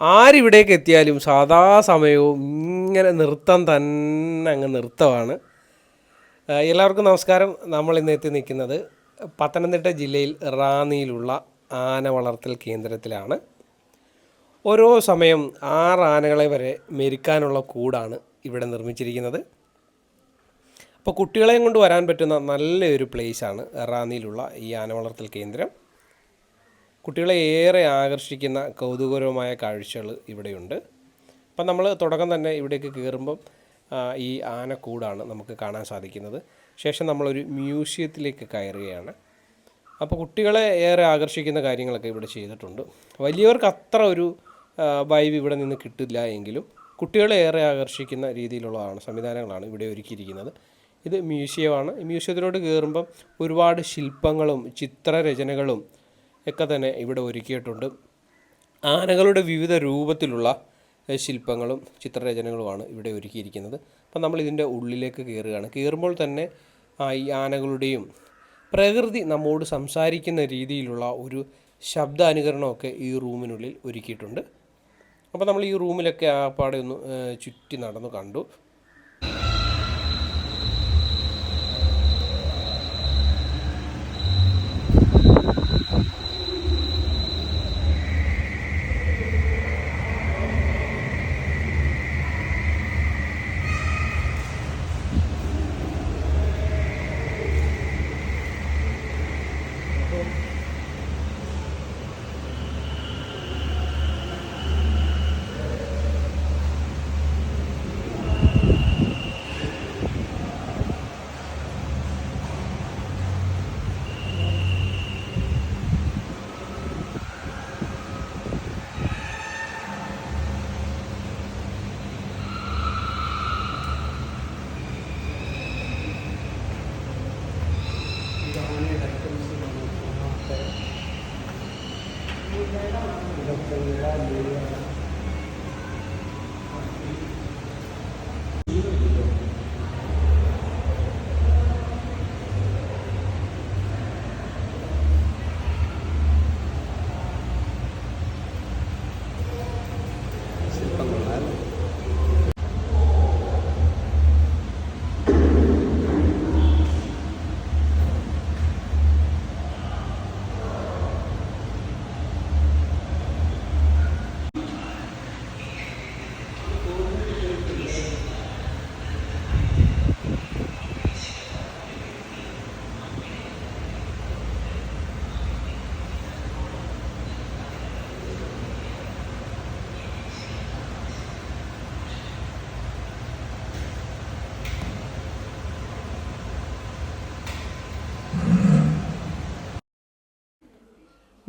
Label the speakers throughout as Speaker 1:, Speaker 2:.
Speaker 1: ആരിവിടേക്ക് എത്തിയാലും സാധാ സമയവും ഇങ്ങനെ നൃത്തം തന്നെ അങ്ങ് നൃത്തമാണ്. എല്ലാവർക്കും നമസ്കാരം. നമ്മൾ ഇന്ന് എത്തി നിൽക്കുന്നത് പത്തനംതിട്ട ജില്ലയിൽ റാന്നിയിലുള്ള ആന വളർത്തൽ കേന്ദ്രത്തിലാണ്. ഓരോ സമയം ആറ് ആനകളെ വരെ മെരുക്കാനുള്ള കൂടാണ് ഇവിടെ നിർമ്മിച്ചിരിക്കുന്നത്. അപ്പോൾ കുട്ടികളെയും കൊണ്ട് വരാൻ പറ്റുന്ന നല്ലൊരു പ്ലേസാണ് റാന്നിയിലുള്ള ഈ ആന വളർത്തൽ കേന്ദ്രം. കുട്ടികളെ ഏറെ ആകർഷിക്കുന്ന കൗതുകകരമായ കാഴ്ചകൾ ഇവിടെയുണ്ട്. അപ്പം നമ്മൾ തുടക്കം തന്നെ ഇവിടേക്ക് കയറുമ്പം ഈ ആനക്കൂടാണ് നമുക്ക് കാണാൻ സാധിക്കുന്നത്. ശേഷം നമ്മളൊരു മ്യൂസിയത്തിലേക്ക് കയറുകയാണ്. അപ്പോൾ കുട്ടികളെ ഏറെ ആകർഷിക്കുന്ന കാര്യങ്ങളൊക്കെ ഇവിടെ ചെയ്തിട്ടുണ്ട്. വലിയവർക്ക് അത്ര ഒരു വൈബ് ഇവിടെ നിന്ന് കിട്ടില്ല എങ്കിലും കുട്ടികളെ ഏറെ ആകർഷിക്കുന്ന രീതിയിലുള്ളതാണ് സംവിധാനങ്ങളാണ് ഇവിടെ ഒരുക്കിയിരിക്കുന്നത്. ഇത് മ്യൂസിയമാണ്. മ്യൂസിയത്തിലോട്ട് കയറുമ്പം ഒരുപാട് ശില്പങ്ങളും ചിത്രരചനകളും ഒക്കെ തന്നെ ഇവിടെ ഒരുക്കിയിട്ടുണ്ട്. ആനകളുടെ വിവിധ രൂപത്തിലുള്ള ശില്പങ്ങളും ചിത്രരചനകളുമാണ് ഇവിടെ ഒരുക്കിയിരിക്കുന്നത്. അപ്പം നമ്മൾ ഇതിന്റെ ഉള്ളിലേക്ക് കയറുകയാണ്. കയറുമ്പോൾ തന്നെ ഈ ആനകളുടെയും പ്രകൃതി നമ്മോട് സംസാരിക്കുന്ന രീതിയിലുള്ള ഒരു ശബ്ദാനുകരണമൊക്കെ ഈ റൂമിനുള്ളിൽ ഒരുക്കിയിട്ടുണ്ട്. അപ്പോൾ നമ്മൾ ഈ റൂമിലൊക്കെ ആ പാടെ ഒന്ന് ചുറ്റി നടന്നു കണ്ടു.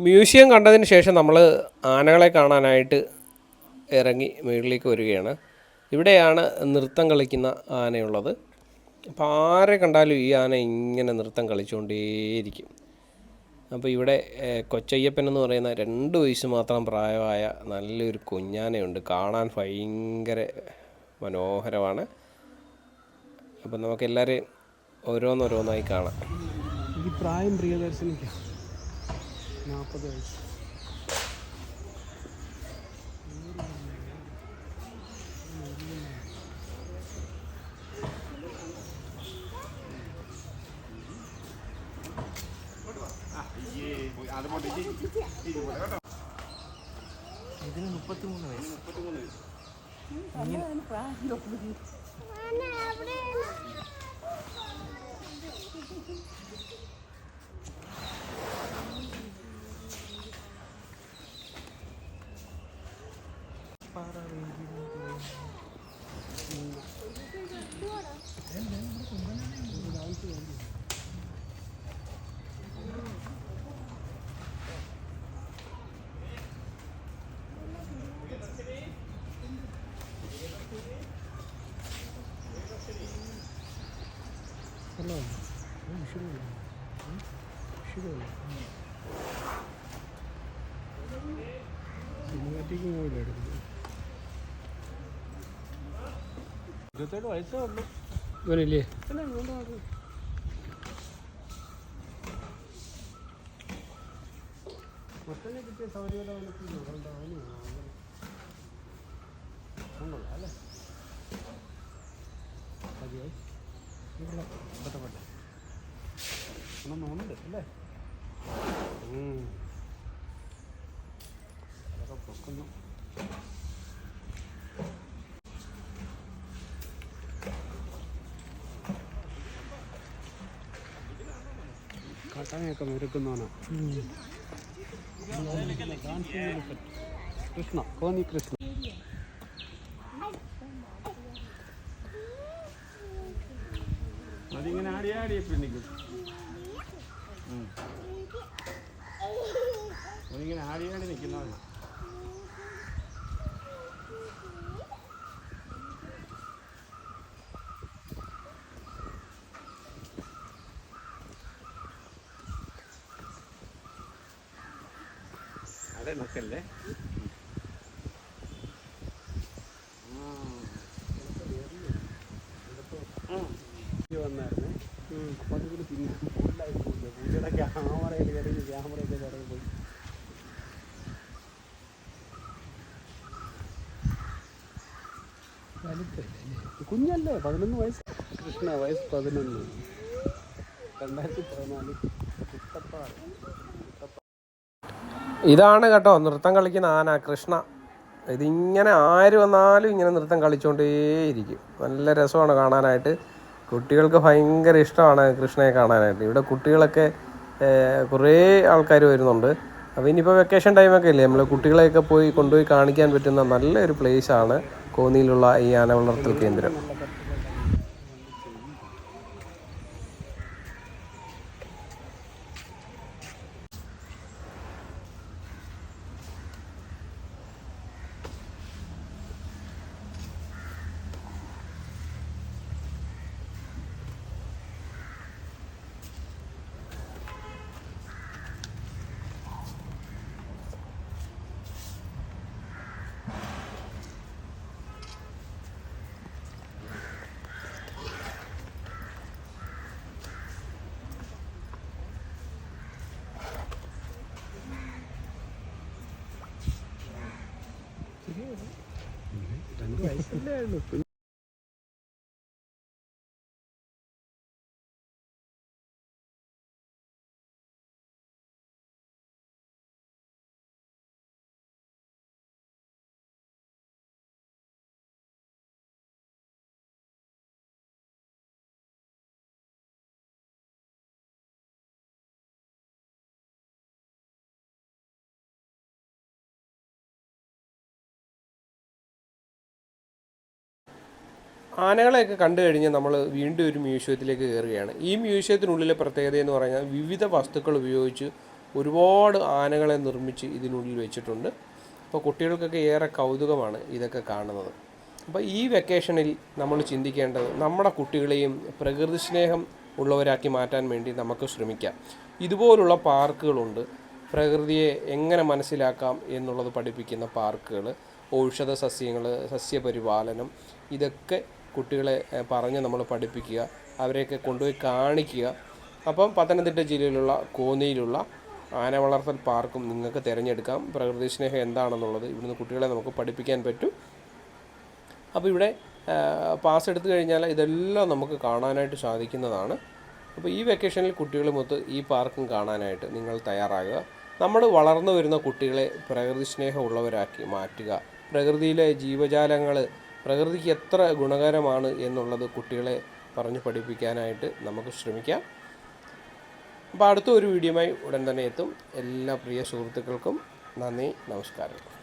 Speaker 1: മ്യൂസിയം കണ്ടതിന് ശേഷം നമ്മൾ ആനകളെ കാണാനായിട്ട് ഇറങ്ങി മുകളിലേക്ക് വരികയാണ്. ഇവിടെയാണ് നൃത്തം കളിക്കുന്ന ആനയുള്ളത്. അപ്പോൾ ആരെ കണ്ടാലും ഈ ആന ഇങ്ങനെ നൃത്തം കളിച്ചുകൊണ്ടേയിരിക്കും അപ്പോൾ ഇവിടെ കൊച്ചയ്യപ്പൻ എന്ന് പറയുന്ന രണ്ട് വയസ്സ് മാത്രം പ്രായമായ നല്ലൊരു കുഞ്ഞാനയുണ്ട്. കാണാൻ ഭയങ്കര മനോഹരമാണ്. അപ്പം നമുക്കെല്ലാവരെയും ഓരോന്നോരോന്നായി കാണാം.
Speaker 2: ഈ പ്രായം പ്രിയദർശനിക്ക് നാൽപ്പത് വയസ്സ്. ഇതിന് മുപ്പത്തിമൂന്ന് വയസ്സ്. അല്ല ഒറ്റയ്ക്ക് പോയില്ല എടുക്കുന്നത് ഇരുപത്തേഴ് വയസ്സേ ഉള്ളൂ
Speaker 1: ഇവനില്ലേ?
Speaker 2: മൊത്തം കിട്ടിയ സൗകര്യം അല്ലേ മതിയായി പെട്ടെന്ന് പെട്ടെന്ന് ഒന്നും ഉണ്ട് അല്ലേ പൊക്കുന്നു കട്ടനയൊക്കെ മെരുക്കുന്നവനാണ് കൃഷ്ണ കോന്നി കൃഷ്ണ. അതിങ്ങനെ ആടി ആടി പിന്നിക്കും. അതിങ്ങനെ ആടി ആടി നിൽക്കുന്നവനാ. അതെ നോക്കല്ലേ വന്നായിരുന്നു. അപ്പോൾ അതിൽ പിന്നെ ഫുള്ളായി പോയില്ല പുള്ളിയുടെ ക്യാമറയിൽ കയറി ക്യാമറയൊക്കെ കയറി പോയി. കുഞ്ഞല്ലേ പതിനൊന്ന് വയസ്സ്. കൃഷ്ണ വയസ്സ് പതിനൊന്ന്. രണ്ടായിരത്തി പതിനാല്. കുട്ടപ്പാട്.
Speaker 1: ഇതാണ് കേട്ടോ നൃത്തം കളിക്കുന്ന ആന കൃഷ്ണ. ഇതിങ്ങനെ ആര് വന്നാലും ഇങ്ങനെ നൃത്തം കളിച്ചുകൊണ്ടേയിരിക്കും നല്ല രസമാണ് കാണാനായിട്ട്. കുട്ടികൾക്ക് ഭയങ്കര ഇഷ്ടമാണ് കൃഷ്ണയെ കാണാനായിട്ട്. ഇവിടെ കുട്ടികളൊക്കെ കുറേ ആൾക്കാർ വരുന്നുണ്ട്. അപ്പോൾ ഇനിയിപ്പോൾ വെക്കേഷൻ ടൈമൊക്കെ ഇല്ലേ? നമ്മൾ കുട്ടികളെയൊക്കെ പോയി കൊണ്ടുപോയി കാണിക്കാൻ പറ്റുന്ന നല്ലൊരു പ്ലേസാണ് കോന്നിയിലുള്ള ഈ ആന വളർത്തൽ കേന്ദ്രം.
Speaker 2: രണ്ട് വയസ്സല്ലേ ഉള്ളൂ
Speaker 1: ആനകളെയൊക്കെ കണ്ടു കഴിഞ്ഞ് നമ്മൾ വീണ്ടും ഒരു മ്യൂസിയത്തിലേക്ക് കയറുകയാണ്. ഈ മ്യൂസിയത്തിനുള്ളിലെ പ്രത്യേകത എന്ന് പറഞ്ഞാൽ വിവിധ വസ്തുക്കൾ ഉപയോഗിച്ച് ഒരുപാട് ആനകളെ നിർമ്മിച്ച് ഇതിനുള്ളിൽ വെച്ചിട്ടുണ്ട്. അപ്പോൾ കുട്ടികൾക്കൊക്കെ ഏറെ കൗതുകമാണ് ഇതൊക്കെ കാണുന്നത്. അപ്പോൾ ഈ വെക്കേഷനിൽ നമ്മൾ ചിന്തിക്കേണ്ടത് നമ്മുടെ കുട്ടികളെയും പ്രകൃതി സ്നേഹം ഉള്ളവരാക്കി മാറ്റാൻ വേണ്ടി നമുക്ക് ശ്രമിക്കാം. ഇതുപോലുള്ള പാർക്കുകളുണ്ട്. പ്രകൃതിയെ എങ്ങനെ മനസ്സിലാക്കാം എന്നുള്ളത് പഠിപ്പിക്കുന്ന പാർക്കുകൾ ഔഷധ സസ്യങ്ങൾ സസ്യപരിപാലനം ഇതൊക്കെ കുട്ടികളെ പറഞ്ഞ് നമ്മൾ പഠിപ്പിക്കുക അവരെയൊക്കെ കൊണ്ടുപോയി കാണിക്കുക. അപ്പം പത്തനംതിട്ട ജില്ലയിലുള്ള കോന്നിയിലുള്ള ആന വളർത്തൽ പാർക്കും നിങ്ങൾക്ക് തിരഞ്ഞെടുക്കാം. പ്രകൃതി സ്നേഹം എന്താണെന്നുള്ളത് ഇവിടുന്ന് കുട്ടികളെ നമുക്ക് പഠിപ്പിക്കാൻ പറ്റും. അപ്പോൾ ഇവിടെ പാസ് എടുത്തു കഴിഞ്ഞാൽ ഇതെല്ലാം നമുക്ക് കാണാനായിട്ട് സാധിക്കുന്നതാണ്. അപ്പോൾ ഈ വെക്കേഷനിൽ കുട്ടികളുമൊത്ത് ഈ പാർക്കും കാണാനായിട്ട് നിങ്ങൾ തയ്യാറാകുക. നമ്മൾ വളർന്നു വരുന്ന കുട്ടികളെ പ്രകൃതി സ്നേഹമുള്ളവരാക്കി മാറ്റുക. പ്രകൃതിയിലെ ജീവജാലങ്ങൾ പ്രകൃതിക്ക് എത്ര ഗുണകരമാണ് എന്നുള്ളത് കുട്ടികളെ പറഞ്ഞു പഠിപ്പിക്കാനായിട്ട് നമുക്ക് ശ്രമിക്കാം. അപ്പോൾ അടുത്ത ഒരു വീഡിയോയുമായി ഉടൻ തന്നെ എത്തും. എല്ലാ പ്രിയ സുഹൃത്തുക്കൾക്കും നന്ദി നമസ്കാരം